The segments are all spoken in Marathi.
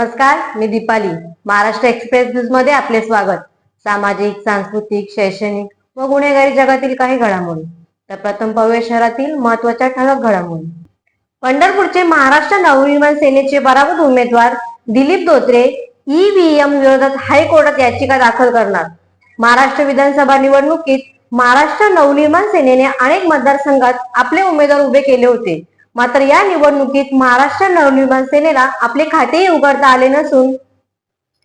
नमस्कार मी दीपाली. महाराष्ट्र एक्सप्रेस न्यूजमध्ये आपले स्वागत. सामाजिक सांस्कृतिक शैक्षणिक व गुन्हेगारी जगातील काही घडामोडी. तर प्रथम पाहूया शहरातील महत्त्वाच्या ठळक घडामोडी. पंढरपूरचे महाराष्ट्र नवनिर्माण सेनेचे बराबर उमेदवार दिलीप धोत्रे ईव्हीएम विरोधात हायकोर्टात याचिका दाखल करणार. महाराष्ट्र विधानसभा निवडणुकीत महाराष्ट्र नवनिर्माण सेनेने अनेक मतदारसंघात आपले उमेदवार उभे केले होते. मात्र या निवडणुकीत महाराष्ट्र नवनिर्माण सेनेला आपले खातेही उघडता आले नसून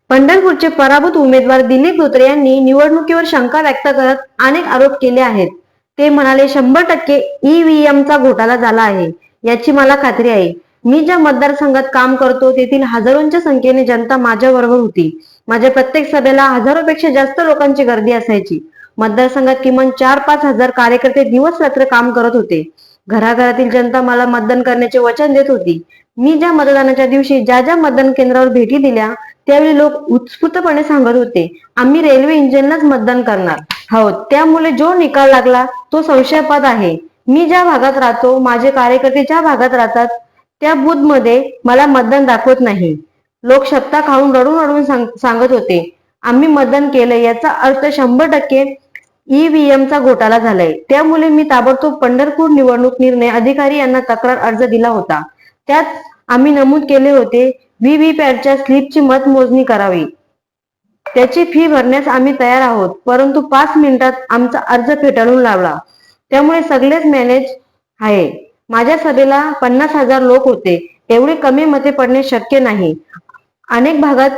पंढरपूरचे पराभूत उमेदवार दिलीप धोत्रे यांनी निवडणुकीवर शंका व्यक्त करत अनेक आरोप केले आहेत. ते म्हणाले शंभर टक्के ईव्हीएमचा घोटाळा झाला आहे. याची मला खात्री आहे. मी ज्या मतदारसंघात काम करतो तेथील हजारोंच्या संख्येने जनता माझ्या बरोबर होती. माझ्या प्रत्येक सभेला हजारोपेक्षा जास्त लोकांची गर्दी असायची. मतदारसंघात किमान चार पाच हजार कार्यकर्ते दिवस रात्र काम करत होते. घराघरातील जनता मला मतदान करण्याचे वचन देत होती. मी ज्या मतदानाच्या दिवशी ज्या ज्या मतदान केंद्रावर भेटी दिल्या त्यावेळी लोक उत्स्फूर्तपणे सांगत होते आम्ही रेल्वे इंजिनलाच मतदान करणार. हो त्यामुळे जो निकाल लागला तो संशयपद आहे. मी ज्या भागात राहतो माझे कार्यकर्ते ज्या भागात राहतात त्या बूथमध्ये मला मतदान दाखवत नाही. लोक शब्दा खाऊन रडून रडून सांगत होते आम्ही मतदान केलं याचा अर्थ शंभर टक्के ईव्हीएमचा घोटाळा झालाय. त्यामुळे मी ताबडतोब पंढरपूर निवडणूक निर्णय अधिकारी यांना तक्रार अर्ज दिला होता. त्यात आम्ही नमूद केले होते व्हीव्हीपॅटच्या स्लिपची मतमोजणी करावी. त्याची फी भरण्यास आम्ही तयार आहोत परंतु पाच मिनिटात आमचा अर्ज फेटाळून लावला. त्यामुळे सगळेच मॅनेज आहे. माझ्या सभेला पन्नास हजार लोक होते. एवढे कमी मते पडणे शक्य नाही. अनेक भागात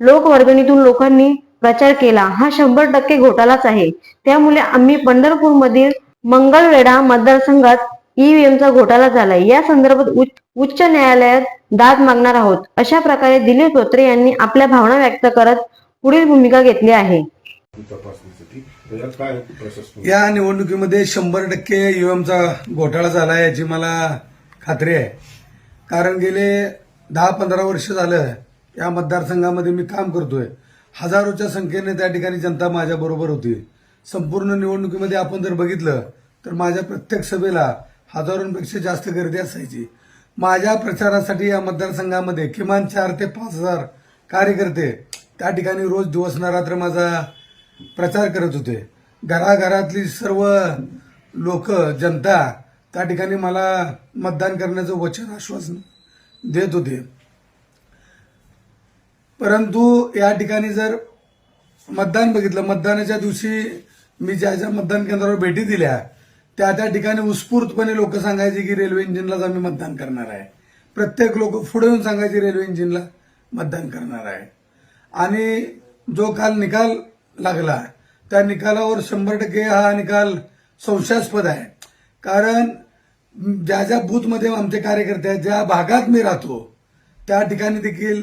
लोकवर्गणीतून लोकांनी प्रचार केला. हा शंभर टक्के घोटाळाच आहे. त्यामुळे आम्ही पंढरपूर मधील मंगळवेढा मतदारसंघात ईव्हीएमचा घोटाळा झालाय. या संदर्भात उच्च न्यायालयात दाद मागणार आहोत. अशा प्रकारे दिलीप धोत्रे यांनी आपल्या भावना व्यक्त करत पुढील भूमिका घेतली आहे. या निवडणुकीमध्ये शंभर टक्के ईव्हीएमचा घोटाळा झाला याची मला खात्री आहे. कारण गेले दहा पंधरा वर्ष झालं या मतदारसंघामध्ये मी काम करतोय. हजारोच्या संख्येने त्या ठिकाणी जनता माझ्या बरोबर होती. संपूर्ण निवडणुकीमध्ये आपण जर बघितलं तर माझ्या प्रत्येक सभेला हजारोंपेक्षा जास्त गर्दी असायची. माझ्या प्रचारासाठी या मतदारसंघामध्ये किमान चार ते पाच हजार कार्यकर्ते त्या ठिकाणी रोज दिवस न रात्र माझा प्रचार करत होते. घराघरातली सर्व लोक जनता त्या ठिकाणी मला मतदान करण्याचं वचन आश्वासन देत होते. परंतु या ठिकाणी जर मतदान बघितलं मतदानाच्या दिवशी मी ज्या ज्या मतदान केंद्रावर भेटी दिल्या त्या त्या ठिकाणी उत्स्फूर्तपणे लोक सांगायचे की रेल्वे इंजिनलाच आम्ही मतदान करणार आहे. प्रत्येक लोक पुढे येऊन सांगायचे रेल्वे इंजिनला मतदान करणार आहे. आणि जो काल निकाल लागला त्या निकालावर शंभर टक्के हा निकाल संशयास्पद आहे. कारण ज्या ज्या बूथमध्ये आमचे कार्यकर्ते आहेत ज्या भागात मी राहतो त्या ठिकाणी देखील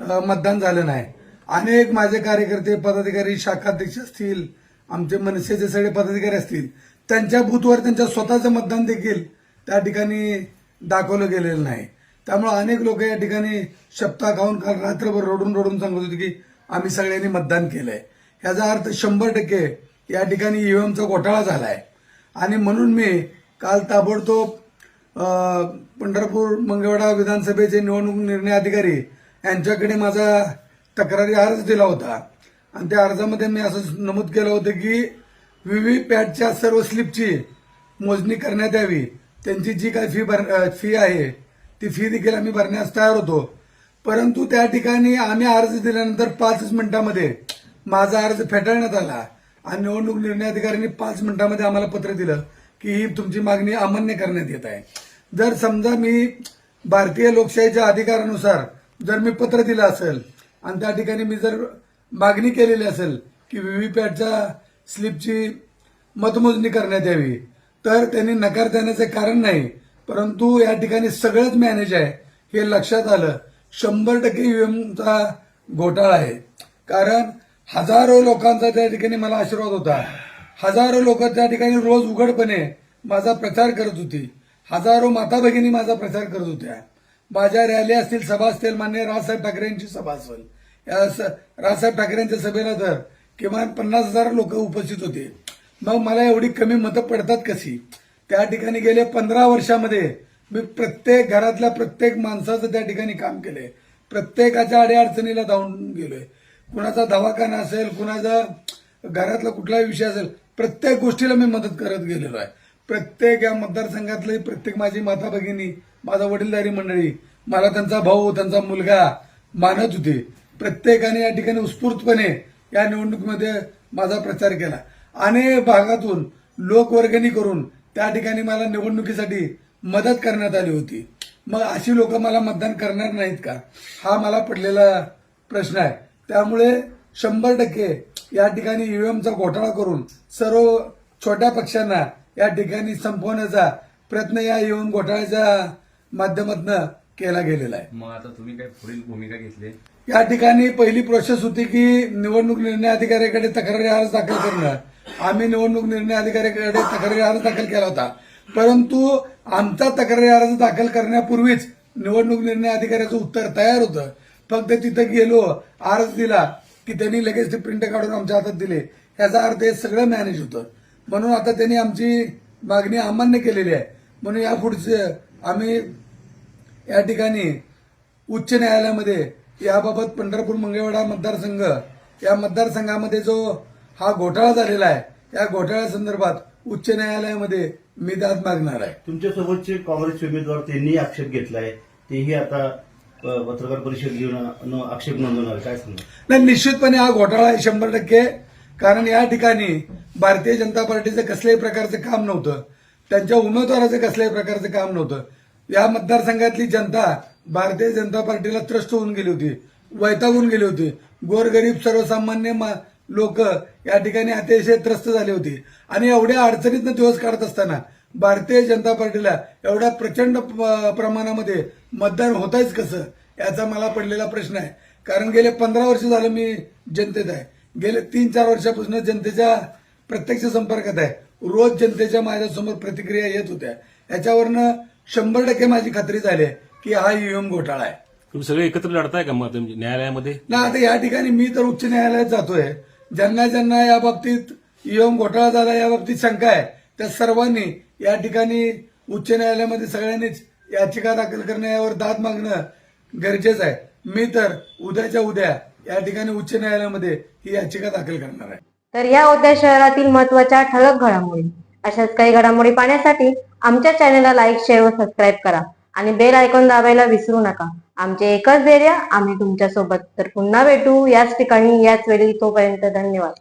मतदान झालं नाही. अनेक माझे कार्यकर्ते पदाधिकारी शाखाध्यक्ष असतील आमचे मनसेचे सगळे पदाधिकारी असतील त्यांच्या बूथवर त्यांच्या स्वतःचं मतदान देखील त्या ठिकाणी दाखवलं गेलेलं नाही. त्यामुळे अनेक लोक या ठिकाणी शपथा खाऊन काल रात्रभर रडून रडून सांगत होते की आम्ही सगळ्यांनी मतदान केलंय. ह्याचा अर्थ शंभर टक्के या ठिकाणी ईव्हीएमचा घोटाळा झालाय. आणि म्हणून मी काल ताबडतोब पंढरपूर मंगळवेढा विधानसभेचे निवडणूक निर्णय अधिकारी यांच्याकडे माझा तक्रारी अर्ज दिला होता. आणि त्या अर्जामध्ये मी असं नमूद केलं होतं की व्हीव्ही पॅटच्या सर्व स्लिपची मोजणी करण्यात यावी. त्यांची जी काही फी भर फी आहे ती फी देखील आम्ही भरण्यास तयार होतो. परंतु त्या ठिकाणी आम्ही अर्ज दिल्यानंतर पाचच मिनिटामध्ये माझा अर्ज फेटाळण्यात आला आणि निवडणूक निर्णय अधिकाऱ्यांनी पाच मिनिटामध्ये आम्हाला पत्र दिलं की ही तुमची मागणी अमान्य करण्यात येत आहे. जर समजा मी भारतीय लोकशाहीच्या अधिकारानुसार जर मी पत्र दिलं असेल आणि त्या ठिकाणी मी जर मागणी केलेली असेल की व्ही व्ही पॅटच्या स्लिपची मतमोजणी करण्यात यावी तर त्यांनी नकार देण्याचे कारण नाही परंतु या ठिकाणी सगळंच मॅनेज आहे हे लक्षात आलं. शंभर टक्के ईव्हीएमचा घोटाळा आहे. कारण हजारो लोकांचा त्या ठिकाणी मला आशीर्वाद होता. हजारो लोक त्या ठिकाणी रोज उघडपणे माझा प्रचार करत होती. हजारो माता भगिनी माझा प्रचार करत होत्या. माझ्या रॅली असतील सभा असतील मान्य राजसाहेब ठाकरेंची सभा असेल. या राजसाहेब ठाकरेंच्या सभेला तर किमान पन्नास हजार लोक उपस्थित होते मग मला एवढी कमी मतं पडतात कशी? त्या ठिकाणी गेले पंधरा वर्षामध्ये मी प्रत्येक घरातल्या प्रत्येक माणसाचं त्या ठिकाणी काम केलंय प्रत्येकाच्या अडीअडचणीला धावून गेलोय. कुणाचा दवाखाना असेल कुणाचा घरातला कुठलाही विषय असेल प्रत्येक गोष्टीला मी मदत करत गेलेलो आहे. प्रत्येक या मतदारसंघातली प्रत्येक माझी माता भगिनी माझा वडीलधारी मंडळी मला त्यांचा भाऊ त्यांचा मुलगा मानत होते. प्रत्येकाने या ठिकाणी उत्स्फूर्तपणे या निवडणुकीमध्ये माझा प्रचार केला. अनेक भागातून लोकवर्गणी करून त्या ठिकाणी मला निवडणुकीसाठी मदत करण्यात आली होती. मग अशी लोक मला मतदान करणार नाहीत का? हा मला पडलेला प्रश्न आहे. त्यामुळे शंभर टक्के या ठिकाणी ईव्हीएमचा घोटाळा करून सर्व छोट्या पक्षांना या ठिकाणी संपवण्याचा प्रयत्न या ईव्हीएम घोटाळ्याच्या माध्यमातून केला गेलेला आहे. मग आता तुम्ही काय पुढील भूमिका घेतली? या ठिकाणी पहिली प्रोसेस होती की निवडणूक निर्णय अधिकाऱ्याकडे तक्रारी अर्ज दाखल करणं. आम्ही निवडणूक निर्णय अधिकाऱ्याकडे तक्रारी अर्ज दाखल केला होता. परंतु आमचा तक्रारी अर्ज दाखल करण्यापूर्वीच निवडणूक निर्णय अधिकाऱ्याचं उत्तर तयार होतं. फक्त तिथं गेलो अर्ज दिला की त्यांनी लगेच ते प्रिंट काढून आमच्या हातात दिले. याचा अर्थ हे सगळं मॅनेज होतं. म्हणून आता त्यांनी आमची मागणी अमान्य केलेली आहे. म्हणून यापुढचे आम्ही या ठिकाणी उच्च न्यायालयामध्ये याबाबत पंढरपूर मंगळवेढा मतदारसंघ या मतदारसंघामध्ये जो हा घोटाळा झालेला आहे या घोटाळ्या संदर्भात उच्च न्यायालयामध्ये मी दाद मागणार आहे. तुमच्यासोबतचे काँग्रेसचे उमेदवार त्यांनी आक्षेप घेतलाय तेही आता पत्रकार परिषद घेऊन आक्षेप नोंदवणार काय सांगा नाही निश्चितपणे हा घोटाळा आहे शंभर टक्के कारण या ठिकाणी भारतीय जनता पार्टीचं कसल्याही प्रकारचं काम नव्हतं त्यांच्या उमेदवाराचं कसल्याही प्रकारचं काम नव्हतं. या मतदारसंघातली जनता भारतीय जनता पार्टीला त्रस्त होऊन गेली होती वैतागून गेली होती. गोरगरीब सर्वसामान्य लोक या ठिकाणी अतिशय त्रस्त झाले होते. आणि एवढ्या अडचणीतनं दिवस काढत असताना भारतीय जनता पार्टीला एवढ्या प्रचंड प- प्रमाणामध्ये मतदान होतायच कसं याचा मला पडलेला प्रश्न आहे. कारण गेले पंधरा वर्ष झालं मी जनतेत आहे. गेले तीन चार वर्षापासून जनतेच्या प्रत्यक्ष संपर्कात आहे. रोज जनतेच्या माझ्यासमोर प्रतिक्रिया येत होत्या. याच्यावरनं शंभर टक्के माझी खात्री झाली आहे की हा ईव्हीएम घोटाळा आहे. तुम्ही सगळे एकत्र लढताय का मग तुम्ही न्यायालयामध्ये? ना आता या ठिकाणी मी तर उच्च न्यायालयात जातोय. ज्यांना ज्यांना या बाबतीत ईव्हीएम घोटाळा झाला या बाबतीत शंका आहे. त्या सर्वांनी या ठिकाणी उच्च न्यायालयामध्ये सगळ्यांनीच याचिका दाखल करणं यावर दाद मागणं गरजेचं आहे. मी तर उद्याच्या उद्या या ठिकाणी उच्च न्यायालयामध्ये ही याचिका दाखल करणार आहे. तर या होत्या शहरातील महत्त्वाच्या ठळक घडामोडी अशाच काही घडामोडी पाहण्यासाठी आमच्या चॅनेलला लाईक शेअर व सबस्क्राईब करा. आणि बेल आयकॉन दाबायला विसरू नका. आमचे एकच धैर्य आम्ही तुमच्यासोबत तर पुन्हा भेटू. याच ठिकाणी याच वेळी तोपर्यंत धन्यवाद.